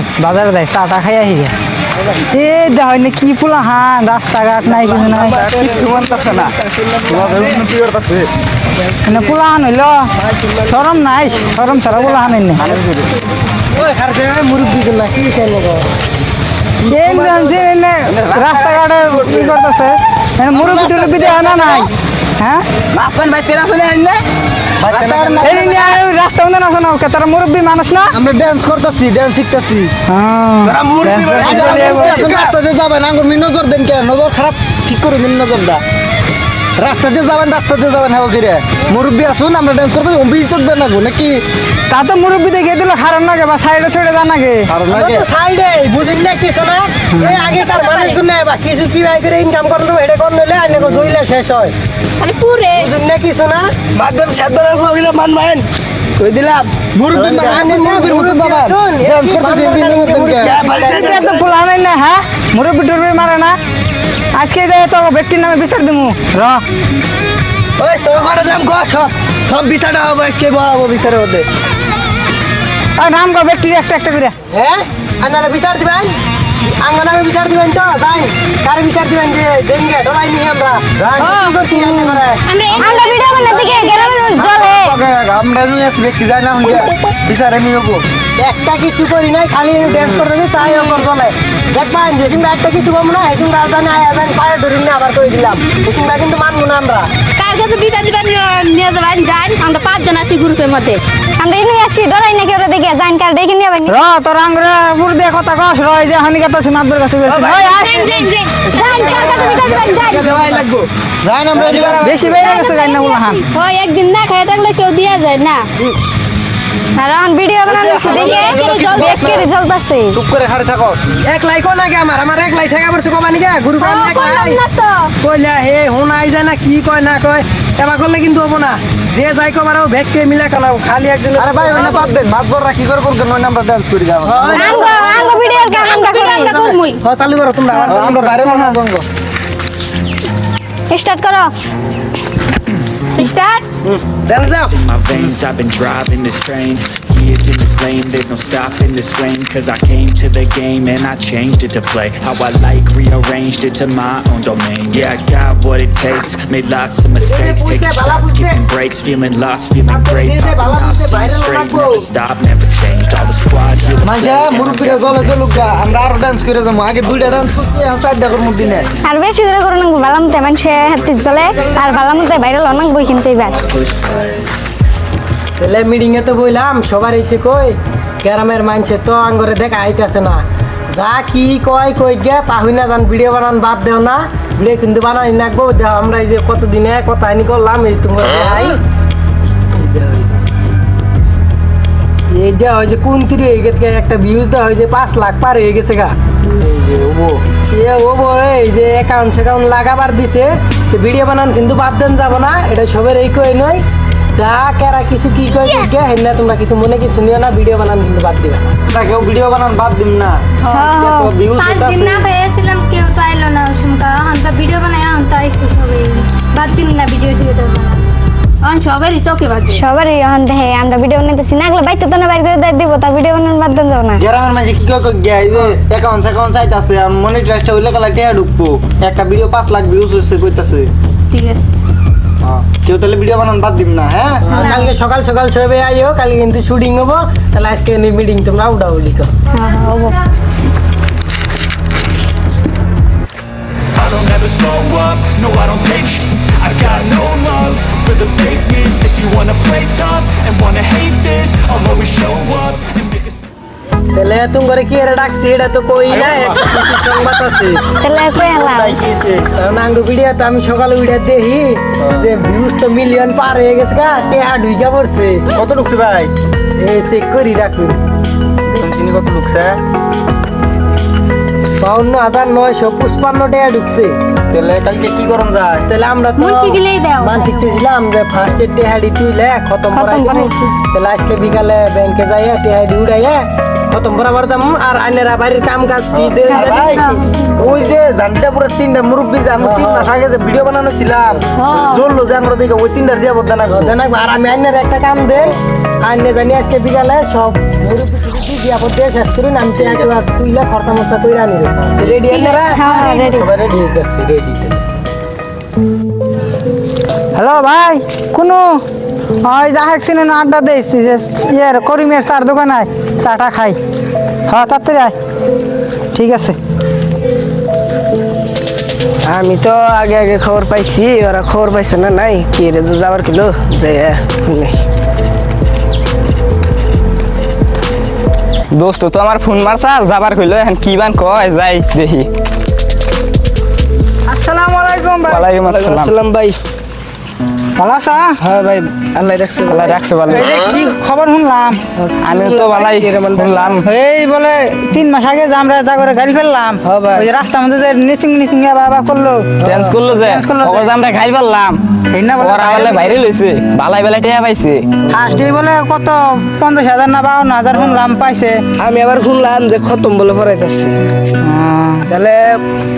ভাই বাজারে যাই চা টা খাই আহি এ দেখ না কি পোলা হান, রাস্তাঘাট নাই, কিছু নাই। পোলা হান হইল। সরম নাই সরম ছাড়া পোলা হান হইনি মুরব্বি গুলা কি চাইলো রাস্তাঘাটে ই করতেছে। মুরব্বি টুরব্বি দেওয়া না নাই। হ্যাঁ? রাস্তা না শোনো তারা মুরব্বি মানুষ না? আমরা ড্যান্স করতেছি ড্যান্স শিখতেছি। হ্যাঁ। যাবেন আঙ্গুর মি নজর দেন কে? নজর খারাপ ঠিক করে দিন নজরটা। রাস্তা দিয়ে যাবেন রাস্তা দিয়ে যাবেন হ্যাঁ কিরে মুরব্বী আসুন আমরা ড্যান্স করতে অভিযোগ দেন না গো নাকি? তা তো মুরব্বি দেখে দিল খারাপ না বা সাইডে সাইডে যা না গে। কারণ তো সাইডে বুঝিন না কিছু না এই আগেকার মানুষ বা কিছু কি ভাই করে ইনকাম করে দেবো এটা করে নিলে? আইনে জইলে শেষ হয়। খালি পুরে। বুঝিন না কিছু না সাধ্য রাখব ওগুলো মান মাইন কই দিলাম? মুরব্বী মানে আমি মুরব্বীর মতো যাবেন। ড্যান্স করতেছি এমনি নজর দেন কে? তো নাই না হ্যাঁ? মুরব্বি টুরব্বি মারে না। আজকে যাই তো ব্যক্তির নামে বিচার দিমু র। ওই তো কটা নাম কর সব সব বিচারটা হবে আজকে বহাবো বিচারের মধ্যে। আর নাম গো ব্যক্তির একটা একটা করে। হ্যাঁ? আর বিচার দিবেন? আঙ্গনামে বিচার দিবেন তো যাই। কার বিচার দিবেন যে দেনগে ডরাই নি আমরা। যাই। কি করছি আমরা আমরা ভিডিও বানাতে দিকে গ্রামের জলে। আমরা নিয়ে আসি ব্যক্তি যাই না হইয়া বিচার আমি হব একটা কিছু করি নাই খালি ড্যান্স করতে দিই তাই ওপর চলে দেখবেন যে সিংবা একটা কিছু কম না সিংবা জানি আয় জানি পায়ে ধরি না আবার কই দিলাম। সিংবা কিন্তু মানবো না আমরা। কার কাছে বিচার দিবেন নিয়ে যাবেন যান আমরা পাঁচজন আছি গ্রুপের মধ্যে। আমরা এনে আছি ডরাই না কেউ দেখে যান কার দেখে নিয়ে যাবেন র তোর দিয়ে কথা কস র এই যে হানি কথা আছে মাদুর কাছে ওই কার দেওয়াই লাগবো। আমরা বেশি গেছে বলা হান। ওই একদিন না খেয়ে থাকলে কেউ দিয়া যায় না। আর এখন ভিডিও বানাচ্ছি দেখে দেখে রেজাল্ট আছে চুপ করে খাড়ে থাকো। এক আগে আমার আমার এক লাই ঠেকা পড়ছে কমানি গে তো। কইলা হে হোনাই যায় না কি কয় না কয়। এবার করলে কিন্তু হব না। যে যাই কমারও ভেককে মিলে কানাও খালি একজন আরে ভাই ওই না বাদ দেন মাত বড়রা কি করে করবেন ওই নাম্বার ডান্স করি যাব। আঙ্গ আঙ্গ ভিডিও কেমন আমরা করমুই হ্যাঁ চালু করো তোমরা আমার আমরা বাইরে মন গঙ্গ স্টার্ট করো। স্টার্ট ডান্স দাও। Years in this lane There's no stopping this flame Cause I came to the game And I changed it to play How I like Rearranged it to my own domain Yeah, I got what it takes Made lots of mistakes Taking shots, skipping breaks Feeling lost, feeling great Popping off, seeing straight Never stop, never changed All the squad here to মাঝে play, and I মুরব্বীরা জলে চলুক গা আমরা আরও dance করে যাব আগে দুইটা ডান্স করছি এখন চারটা করব দিনে আর বেশি করে করো না বালামতে মানুষে হাতে চলে আর বালামতে বাইরে অনেক বই কিনতে এবার push play তাহলে মিটিং এ তো বললাম সবার এইতে কই, গ্রামের মানছে তো আঙ্গরে দেখা আইতেছে না। যা কি কয়, কই গে তা হই না জান ভিডিও বানান বাদ দেও না। ভিডিও কিন্তু বানাই নাকবো দেও আমরা এই যে কতদিনে কথা আইনি করলাম, এই তোমার আই এই দেওয়া হয়েছে কোন তিরি হয়ে গেছে একটা ভিউজ দেওয়া হয়েছে পাঁচ লাখ পার হয়ে গেছে গা। এই যে অ্যাকাউন্ট সেকাউন্ট লাগাবার দিছে ভিডিও বানান কিন্তু বাদ দেন যাব না, এটা সবের এই কই নয়। যা কেরা কিছু কি কই কে হেন না তোমরা কিছু মনে কিছু নিও না ভিডিও বানান কিন্তু বাদ দিবে। না কেউ ভিডিও বানান বাদ দিম না। ভিউজ পাঁচ দিন না পেয়েছিলাম কেউ তো আইলো না শুনকা এখন তো ভিডিও বানাই এখন তো আইসি সবাই। বাদ দিন না ভিডিও টিডিও বানান এখন সবারই চোখে বাজে সবারই এখন দেখে আমরা ভিডিও বানাইতেছি না বাইতে তো না বাইরে করে দিয়ে দিব তা ভিডিও বানানো বাদ দেন যাও না গ্রামের মাঝে কি কয় গিয়া এই যে অ্যাকাউন্ট অ্যাকাউন্ট চাইতাছে আর মনিটাইজটা হইলে কালা টিয়া ঢুকবো। একটা ভিডিও পাঁচ লাখ ভিউজ হচ্ছে কইতাছে। ঠিক আছে। হ্যাঁ, কেউ তাহলে ভিডিও বানান বাদ দিম না হ্যাঁ কালকে সকাল সকাল ছবে আইও কালকে কিন্তু শুটিং হব তাহলে আজকে মিটিং তোমরা উডাউডি করো হ্যাঁ হ্যাঁ no I don't take sh- I got no love for the fakeness If you wanna play tough and wanna hate this I'll always show up তাহলে তুমি করে কি এর ডাকছি এটা তো কই না একটা কিছু সংবাদ আছে তাহলে কই এলাম কারণ আঙ্গ ভিডিও তো আমি সকালে ভিডিও দেখি যে ভিউজ তো মিলিয়ন পার হয়ে গেছে গা টেহা ঢুইকা পড়ছে কত ঢুকছে ভাই এই চেক করি রাখুন দেখুন চিনি কত ঢুকছে বাউন্ন হাজার নয়শো পঁচপান্ন টাকা ঢুকছে তাহলে কালকে কি করম যায় তাহলে আমরা তো মুন্সি গিলেই দাও। মানসিক ছিলাম যে ফার্স্টে টেহাডি তুইলে খতম করাই খতম দিবো। করাইছি। তাহলে আজকে বিকালে ব্যাংকে যাইয়া টেহাডি উড়াইয়া খতম বরাবর যাম আর আইনেরা বাড়ির কাম কাজ ভাই ওই যে জানটাপুরে তিনটা মুরব্বী যে আমি তিন মাস আগে যে ভিডিও বানানো ছিলাম জ্বললো যে আমরা দেখে ওই তিনটার যে বদান জানাক আর আমি আইনের একটা কাম দে আইনে জানি আজকে বিকালে সব মুরব্বি টুরব্বি দিয়া পড়তে শেষ করুন আমি তো একবার তুইলা খরচা মরচা কইরা আনি রেডি আইনেরা হ্যাঁ, হ্যাঁ, ready। সবাই রেডি আছে রেডি হ্যালো ভাই কোনো? ওই যা হেকছিলেন আড্ডা দিয়েছি যে ইয়ের করিমের চার দোকান আয় চাটা খাই। হ্যাঁ তাড়াতাড়ি আয়। ঠিক আছে। আমি তো আগে আগে খবর পাইছি ওরা খবর পাইছে না নাই? কি রে যাবার কিলো? যে দোস্ত তো আমার ফোন মারছা যাবার কইলো এখন কি বান কয় যাই দেখি। আসসালামু আলাইকুম ভাই। ওয়ালাইকুম আসসালাম। আসসালাম ভাই। ভালো আছা? হ্যাঁ ভাই আল্লাহ রাখছে আল্লাহ রাখছে ভালো। এই কি খবর শুনলাম? আমি তো ভালাই শুনলাম। এই বলে তিন মাস আগে যে আমরা যা করে গাড়ি ফেললাম ভাই। ওই যে রাস্তার মধ্যে যে নিচিং নিচিং বাবা করল। ড্যান্স করল যে? Dance করল যে। খবর যে আমরা খাই পারলাম এই না বলে ওরা বাইরে লইছে? বালাই বেলা টেয়া পাইছে। ফার্স্ট বলে কত? পঞ্চাশ হাজার না বাউন্ন হাজার শুনলাম পাইছে। আমি আবার শুনলাম যে খতম বলে পড়াইতেছে। তাহলে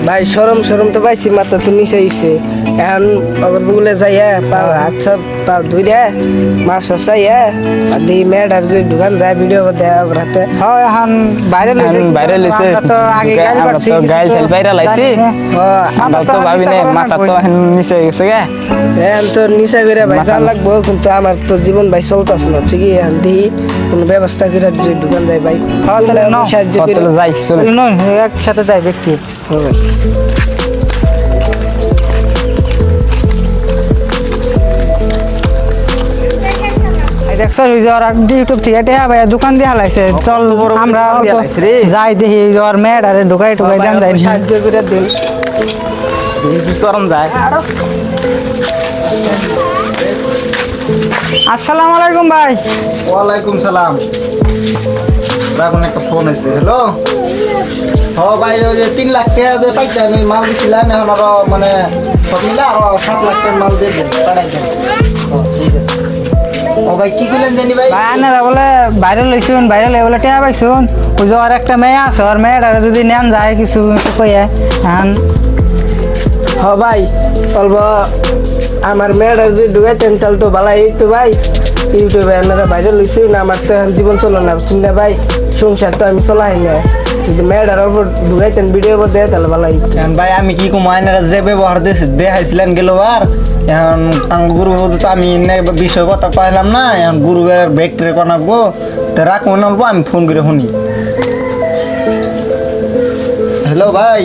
ভাই সরম সরম তো পাইছি মাথা তো নিচে আইছে। এখন অগর বগুলে যাইয়া পা আচ্ছা পা ধুই দে মাছ আর দি মেয়েটার যদি দোকান যায় ভিডিও দেয় ওর হাতে। হয় এখন বাইরে লইছে বাইরে লইছে। তো আগে গাড়ি তো গাড়ি চাল বাইরে লাইছি। আমরা তো ভাবি নাই মাথা তো এখন নিচে গেছে গে। এখন তো নিচা করে ভাই যা লাগবো কিন্তু আমার তো জীবন ভাই চলতেছে না ঠিক এখন দিই কোনো ব্যবস্থা করে যদি দোকান যায় ভাই। তাহলে করে কত যাই চলে। একসাথে যাই ব্যক্তি হবে। দেখছ ওরা ইউটিউব থেকে টেহা ভাই দোকান দিয়ে হালাইছে। চল আমরা। যাই দেখি ওই যে ওর মেয়েটা রে ঢুকাই ঢুকাই দেন যাই সাহায্য করে দিন যায়। আসসালামু আলাইকুম ভাই। ওয়ালাইকুম সালাম। রাখুন একটা ফোন এসে হ্যালো? হ ভাই ওই যে তিন লাখ টাকা যে পাইছে আমি মাল দিছিলাম এখন আরও মানে সব মিলে আরও সাত লাখ টাকার মাল দিয়ে দেন পাঠাই দেন। ও, ঠিক আছে। ও ভাই কি করলেন জানি ভাই? ভাই আনারা বলে বাইরে লইছুন বাইরে লই বলে টেহা পাইছুন। ওই যে ওর একটা মেয়ে আছে ওর মেয়েটা যদি নেন যায় কিছু কইয়া। এখন হ ভাই অল্প আমার মেয়েটা যদি ঢুকাইতেন তাহলে তো ভালাই তো ভাই। ইউটিউবে আপনারা বাইরে লইছি না আমার তো জীবন চলো না বুঝছেন না ভাই? সংসার তো আমি চলাই না যদি মেয়েটার অল্প ঢুকাইতেন ভিডিও করে দেয় তাহলে ভালাই এখন ভাই, আমি কি কম? আয়নারা যে ব্যবহার দিয়েছে দেখাইছিলেন গেল আর এখন গুরু তো আমি নে বিষয় কথা পাইলাম না। এখন গুরুবের ব্যাগটারে কনাবো। তো রাখব নামবো আমি ফোন করে শুনি। হ্যালো ভাই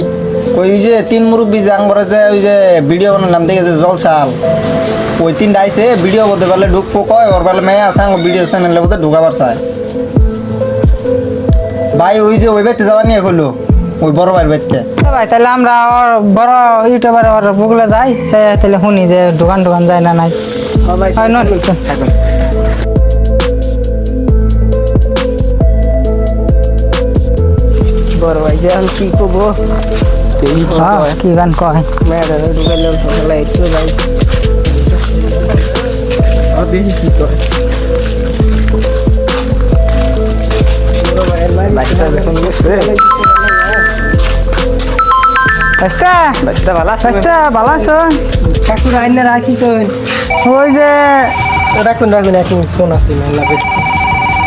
ওই যে তিন মুরব্বী যে আঙ্গরে যে ওই যে ভিডিও বানালাম, দেখে যে জলসাল। ওই তিনটা আইসে ভিডিও বলতে পারলে ঢুকবো কয়, ওর বেলা মেয়ে আছে ভিডিও চ্যানেলের মধ্যে ঢুকাবার চায়। ভাই ওই যে ওই বাড়িতে যাওয়া নিয়ে হলো ওই বড় ভাইয়ের বাড়িতে। ভাই তাহলে আমরা ওর বড় ইউটিউবার ওর বুকলে যাই যাই তাহলে শুনি যে দোকান দোকান যায় না নাই। ভাই বড় ভাই যে আমি কি করব? কি গান কয়? তো ভাই বড় ভাইয়ের বাড়ি- বাস্তা বাচ্চা ভালো আছে বাস্তা ভালো আছো। কাকুর আইনেরা কি কই ওই যে রাখুন রাখুন এখন ফোন আছে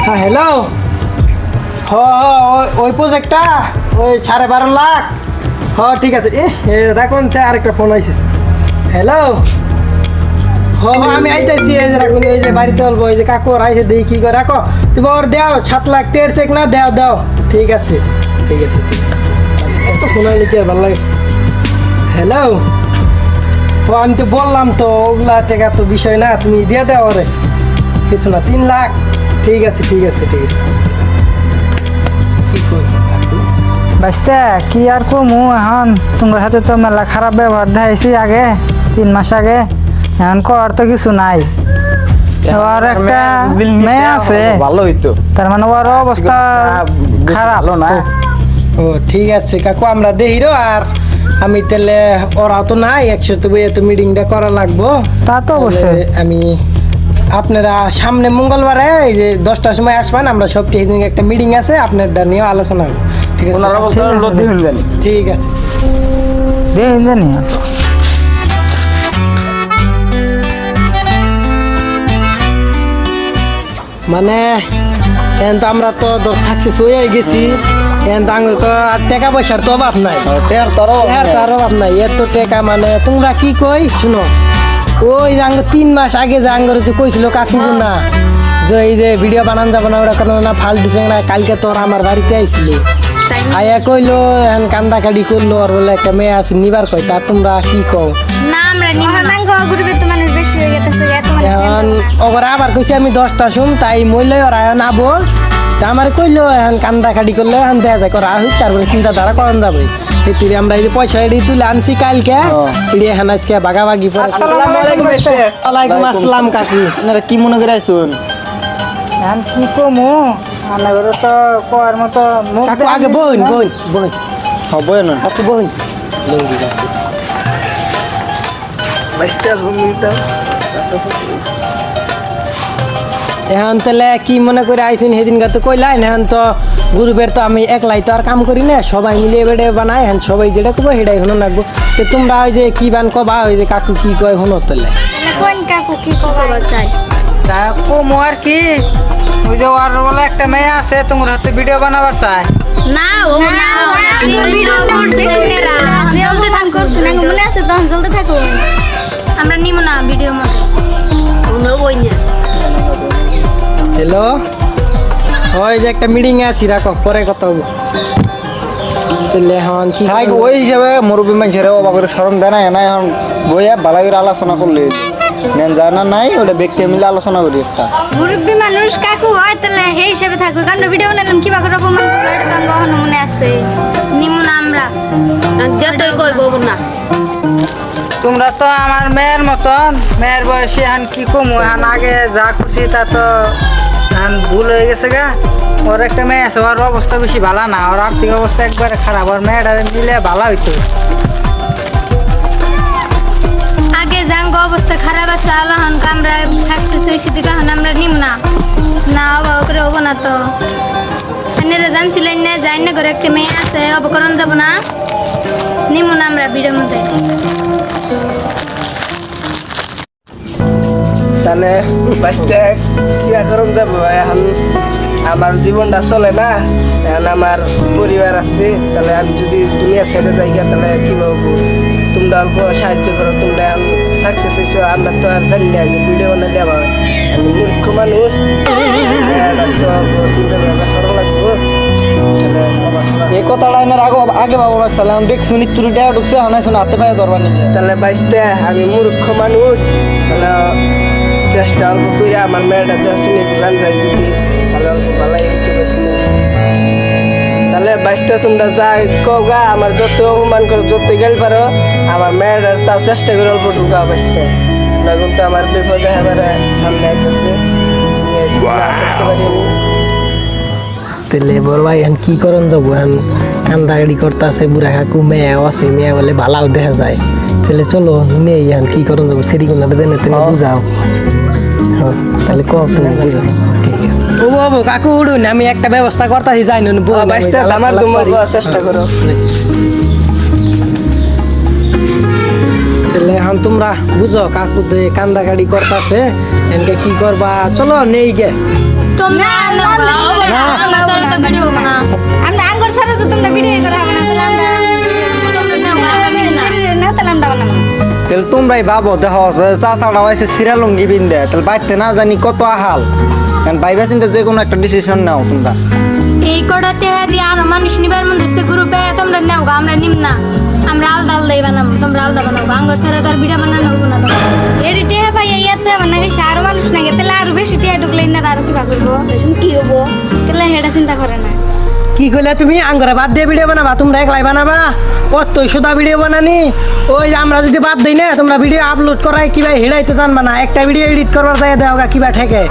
হ্যাঁ হ্যালো হ ওই- ওই প্রজেক্টটা ওই সাড়ে বারো লাখ। হ ঠিক আছে। এ স্যার আরেকটা ফোন আইছে। হ্যালো হ আমি আইতেছি এই যে রাখুন এই যে বাড়িতে বলব এই যে কাকু আইছে দেখি কি করে রাখো। তুমি ওর দাও, সাত লাখ টের চেক না, দাও দাও। ঠিক আছে ঠিক আছে ঠিক আছে। একটু ফোন আইলে কি আর ভালো লাগে। হ্যালো ও, আমি তো বললাম তো, ওগুলা টাকা তো বিষয় না, তুমি দিয়ে দাও ওরে। কিছু না, তিন লাখ। ঠিক আছে ঠিক আছে ঠিক আছে। কই? কি আর কমু এখন? তোমার হাতে তো মেলা খারাপ ব্যবহার দেখাইছি আগে, তিন মাস আগে। এখন কর তো কিছু নাই। ওর একটা মেয়ে আছে। ভালো হইতো। তার মানে ওর অবস্থা খারাপ না। ও ঠিক আছে কাকু আমরা দেহিরো আর আমি তাহলে ওরা তো নাই একসাথে বইয়ে তো মিটিংটা করা লাগবো। তা তো অবশ্যই। আমি আপনারা সামনে মঙ্গলবারে এই যে দশটার সময় আসবেন আমরা সব টেকনিক একটা মিটিং আছে আপনারটা নিয়ে আলোচনা হবে। ঠিক আছে? ঠিক আছে, জানি মানে এখন তো আমরা তো সাকসেস হয়ে গেছি। এখন তো আঙ্গুর আর টাকা পয়সার তো অভাব নাই। টের তরো আর তার অভাব নাই এত টাকা মানে তোমরা কি কই? শুনো ওই যে আঙ্গুর তিন মাস আগে যে আঙ্গুর যে কইছিল কাকু না যে এই যে ভিডিও বানান যাবে না ওরা কোনো না ফালতু না কালকে তোর আমার বাড়িতে আইছিলি। আয়া কইলো এখন কান্দা কাটি করল আর বলে একটা মেয়ে আছে নিবার কই তা তোমরা কি কও? না আমরা নিব না। নাঙ্গ গ্রুপে ওরা আবার কইছে আমি দশটা শুন তাই মইলে ওরা এখন আবো তা আমার কইলো এখন কান্দা কাটি করলে এখন দেয়া যায় করা হুক তারপরে চিন্তাধারা করন যাবে। এটির আমরা এই যে পয়সা এটি তুলে আনছি কালকে এটি এখন আজকে আসসালামু ওয়ালাইকুম আসসালাম কাকি। আপনারা কি মনে করে আইসুন? এখন কি কমু? আমার তো কর মতো কাকু আগে বোন বোন বোন হবে না কাকু বোন এখন তাহলে কি মনে করে আইসুন সেদিন তো কইলাই এখন তো গ্রুপের তো আমি একলাই তো আর কাম করি না সবাই মিলে এবারে বানাই এখন সবাই যেটা কবে সেটাই হনো লাগবো তো তোমরা ওই যে কি বান কবা ওই যে কাকু কি কয় হনো তাহলে। কোন কাকু কি খবর চাই? তা কমু আর কি ওই যে ওর বলে একটা মেয়ে আছে তোমার হাতে ভিডিও বানাবার চাই। না ও না ভিডিও করছে কিনেরা জলদি থাক করছে না মনে আছে তখন জলদি থাকো। আমরা না ভিডিও হ্যালো ওই যে একটা মিটিং আছে রাখো পরে কথা হব। তাহলে এখন কি থাক করব? ওই হিসাবে মুরব্বী মানুষের অবাক করে সরম দেয় না না এখন বইয়া ভালো করে আলোচনা করলে। নেন যায় না নাই ওটা ব্যক্তি মিলে আলোচনা করি একটা। মুরব্বী মানুষ কাকু হয় তাহলে সেই হিসাবে থাকো কারণ ভিডিও বানালাম কিবা করে অপমান করল? এটা তো আমার মনে আছে। নিব না আমরা। যতই কই না। তোমরা তো আমার মেয়ের মতন। মেয়ের বয়সে এখন কি কমু? এখন আগে যা করছি তা তো এখন ভুল হয়ে গেছে গা। ওর একটা মেয়ে আছে, ওর অবস্থা বেশি ভালো না। ওর আর্থিক অবস্থা একবারে খারাপ। ওর মেয়েটা মিলে ভালো হইতো। আগে জাঙ্গ অবস্থা খারাপ আছে আল্লাহন আমরা সাকসেস হয়েছি দিকে এখন আমরা নিব না। না অবাক করে হব না তো। এনারা জানছিলেন না যাই না করে একটা মেয়ে আছে, অবকরণ যাব না। নিব না আমরা ভিডিওর মধ্যে। তাহলে বাঁচতে কি আচরণ যাব এখন আমার জীবনটা চলে না এখন আমার পরিবার আছে তাহলে আমি যদি দুনিয়া ছেড়ে যাই তাহলে কি বলব তোমরা অল্প সাহায্য করো তোমরা এখন সাকসেস হয়েছো আমরা তো আর জানি না যে ভিডিও বানালে আমার আমি মূর্খ মানুষ এই কথাটা এনার আগে আগে বাবা ঢুকছে শুনে হাতে পায়ে ধরবার নাকি? তাহলে আমি মূর্খ মানুষ তাহলে চেষ্টা অল্প করে আমার মেয়েটা দেওয়া শুনে গান যাই যদি তাহলে অল্প ভালাই হইতে পারছি তাহলে বাঁচতে তোমরা যা কগা আমার যত অপমান করো যত গেল পারো আমার মেয়েটার তাও চেষ্টা করে অল্প ঢুকা বাঁচতে না কিন্তু আমার বিপদে এবারে সামনে আইতেছে। তাহলে বড় ভাই এখন কি করন যাব? এখন কান্দাগাড়ি করতে আছে বুড়া কাকু মেয়ে আছে মেয়ে বলে ভালাও দেখা যায়। চলে চলো নেই এখন কি করন যাব? সেরি কোনটা দেনে তুমি বুঝাও। তাহলে ঠিক আছে ও বাবু কাকু উড়ুন আমি একটা ব্যবস্থা করতেছি যাই নুন আমার তোমার চেষ্টা করো। তাহলে এখন তোমরা বুঝো কাকু দে কান্দাগাড়ি করতেছে এনকে কি করবা? চলো নেই গে। তোমরা আমরা আঙ্গুর ছাড়া তো তোমরা ভিডিও তাহলে তোমরাই ভাবো দেখো চাষাটা হয়েছে সিরালঙ্গি বিন্দে তাহলে বাইতে না জানি কত আহাল। কারণ বাইবা চিন্তা যে কোনো একটা ডিসিশন নাও তোমরা। এই কটা টেহা দিয়ে আরও মানুষ নিবার মধ্যে সে গ্রুপে তোমরা নেও গা, আমরা নিম না। আমরা আলাদা আলাদাই বানাবো তোমরা আলাদা বানাবো আঙ্গুর ছাড়া তার ভিডিও বানানো হব না। এডি টেহা পাই ইয়াতে মানে গেছে আরও মানুষ নাগে তাহলে আরও বেশি টেহা ঢুকলে না আরও কিবা করব? কি হব তাহলে হেটা চিন্তা করে না। কি কইলে তুমি? আঙ্গরে বাদ দিয়ে ভিডিও বানাবা, তোমরা একলাই বানাবা? কতই সুদা ভিডিও বানানি। ওই আমরা যদি বাদ দিই না, তোমরা ভিডিও আপলোড করাই কিবা হেডাই তো জানবা না। একটা ভিডিও এডিট করবার যাই দেওয়া গা, কিবা ঠেকে।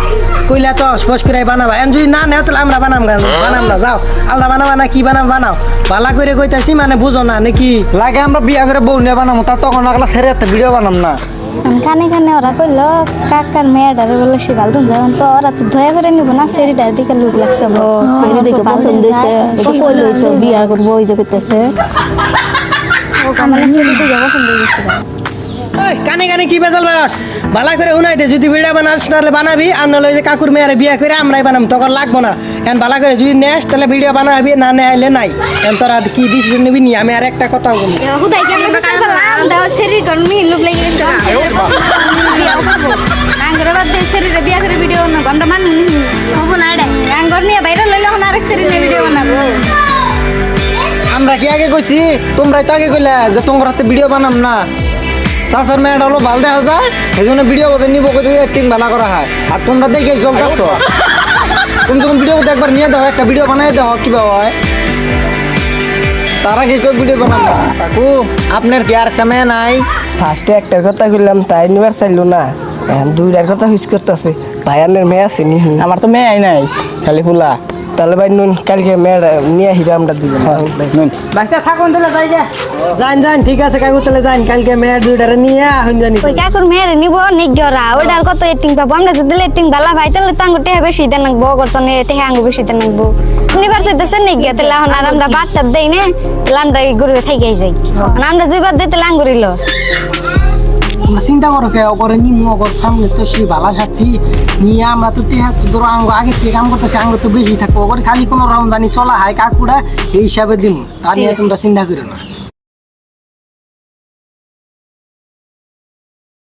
কইলা তো স্পষ্ট করে বানাবা। এন যদি না নেও, তাহলে আমরা বানাম বানাম না, যাও। আলাদা বানাবা না, কি বানাম, বানাও। ভালা করে কইতাছি মানে বুঝো না, নাকি? লাগে আমরা বিয়া করে বউ নিয়ে বানাবো তা তখন আগলা ছেড়ে ভিডিও বানাম না। কানে কানে ওরা কইলো কাকার মেয়েটারে বলে সে ভালো যাবেন তো ওরা তো দয়া করে নিব না সেরিটার দিকে লোক লাগছে ও সেরি দিকে পছন্দ হয়েছে। কইল তো বিয়া করব ওই যে করতেছে মানে সেরি দিকে পছন্দ ওই, কানে কানে কি বেজাল বাস? ভালো করে উনাইতে যদি ভিডিও বানাস তাহলে বানাবি আর নাহলে যে কাকুর মেয়েরে বিয়ে করে আমরাই বানাম তখন লাগবো না। এখন ভালো করে যদি নেস তাহলে ভিডিও বানাবি না নেলে নাই। এখন তোরা কি ডিসিশন নিবি নি আমি আর একটা কথা বলি। ভিডিও না গন্ড মান হব না রে আঙ্গর নিয়ে বাইরে লইলে হন আরেক সেরি নিয়ে ভিডিও বানাবো। আমরা কি আগে কইছি? তোমরা তো আগে কইলা যে তোমার হাতে ভিডিও বানাম না। চাষার মেয়েটা হলো ভালো দেখা যায় এই জন্য ভিডিও বোধ নিব করে টিম বানা করা হয়। আর তোমরা দেখে চলতেছ তুমি যখন ভিডিও বোধ একবার নিয়ে দাও একটা ভিডিও বানাই দাও কীভাবে হয়। তার আগে কেউ ভিডিও বানাম না কাকু আপনার কি আর একটা মেয়ে নাই? ফার্স্টে একটার কথা কইলাম তাই নিবার চাইলো না। দুইটার কথা হুইস করতেছে। ভাইয়ানের মেয়ে আছে নিহি আমার তো মেয়ে নাই খালি ফুলা। তাহলে ভাই নুন কালকে মেয়েটা নিয়ে হিরা আমরা দুজন। নুন। বাইস্তা থাকুন তাহলে যাই যা যান যান ঠিক আছে কাকু তাহলে যান কালকে মেয়ের দুইটারে নিয়ে আহুন জানি। ওই কাকুর মেয়েরে নিব নিজ্ঞরা ওইটার কত এটিং পাবো? আমরা যদি এটিং বালা ভাই তাহলে তো আঙ্গুর টেহা বেশি দেন নাকবো করতো নে টেহা আঙ্গুর বেশি দেন নাকবো নিবার চাইতেছে নিজ্ঞ তাহলে এখন আর আমরা বাটটা দেই না তাহলে আমরা এই গরু থাইকাই যাই। আমরা দুইবার দিই তাহলে আঙ্গুরি লস তোমরা চিন্তা করো কে করে নিমু অগর সামনে তো সেই ভালা খাচ্ছি নিয়ে আমরা তো টেহা তো ধরো আঙ্গ আগে থেকে কাম করতেছি আঙ্গ তো বেশি থাকব ওগর খালি কোনো রমজানি চলা হয় কাকুড়া এই হিসাবে দিমু তা নিয়ে তোমরা চিন্তা করো না